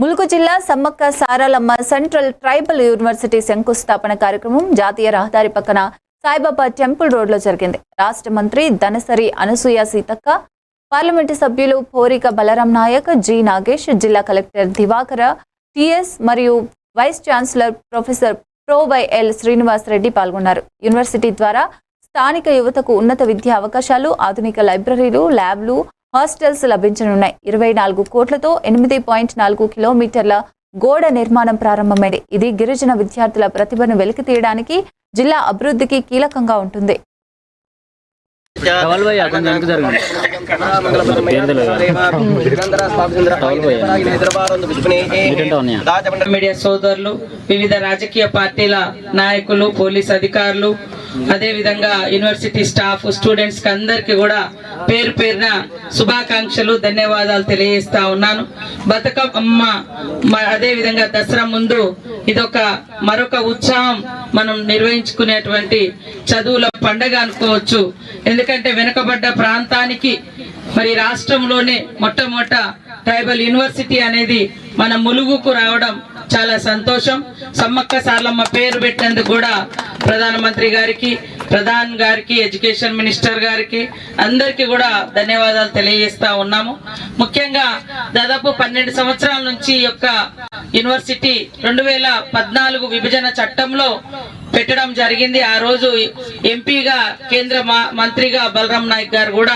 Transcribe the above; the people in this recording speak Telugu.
ములుగు జిల్లా Sammakka Saralamma central tribal university శంకుస్థాపన కార్యక్రమం జాతీయ రహదారి పక్కన సాయిబాబా టెంపుల్ రోడ్లో జరిగింది. రాష్ట్ర మంత్రి ధనసరి అనసూయ సీతక్క పార్లమెంటు సభ్యులు పోరిక బలరాం నాయక్ జి నాగేష్ జిల్లా కలెక్టర్ దివాకర టిఎస్ మరియు వైస్ ఛాన్సలర్ ప్రొఫెసర్ ప్రో వై ఎల్ శ్రీనివాస్ రెడ్డి పాల్గొన్నారు. యూనివర్సిటీ ద్వారా స్థానిక యువతకు ఉన్నత విద్యా అవకాశాలు ఆధునిక లైబ్రరీలు ల్యాబ్లు హాస్టల్స్ లభించనున్నాయి. ఇరవై నాలుగు కోట్లతో ఎనిమిది పాయింట్ నాలుగు కిలోమీటర్ల గోడ నిర్మాణం ప్రారంభమైంది. ఇది గిరిజన విద్యార్థుల ప్రతిభను వెలికి తీయడానికి జిల్లా అభివృద్ధికి కీలకంగా ఉంటుంది. మీడియా సోదరులు వివిధ రాజకీయ పార్టీల నాయకులు పోలీస్ అధికారులు అదే విధంగా యూనివర్సిటీ స్టాఫ్ స్టూడెంట్స్ అందరికి కూడా పేరు పేరున శుభాకాంక్షలు ధన్యవాదాలు తెలియజేస్తా ఉన్నాను. బతుకమ్మ అదేవిధంగా అదే విధంగా దసరా ముందు ఇదొక మరొక ఉత్సాహం మనం నిర్వహించుకునేటువంటి చదువుల పండగ అనుకోవచ్చు. ఎందుకంటే వెనుకబడ్డ ప్రాంతానికి మరి రాష్ట్రంలోనే మొట్టమొదట ట్రైబల్ యూనివర్సిటీ అనేది మన ములుగుకు రావడం చాలా సంతోషం. సమ్మక్క సార్లమ్మ పేరు పెట్టినందుకు కూడా ప్రధానమంత్రి గారికి ప్రధాన్ గారికి ఎడ్యుకేషన్ మినిస్టర్ గారికి అందరికీ కూడా ధన్యవాదాలు తెలియజేస్తా ఉన్నాము. ముఖ్యంగా దాదాపు పన్నెండు సంవత్సరాల నుంచి యొక్క యూనివర్సిటీ రెండు వేల పద్నాలుగు విభజన చట్టంలో పెట్టడం జరిగింది. ఆ రోజు ఎంపీగా కేంద్ర మంత్రిగా బలరాం నాయక్ గారు కూడా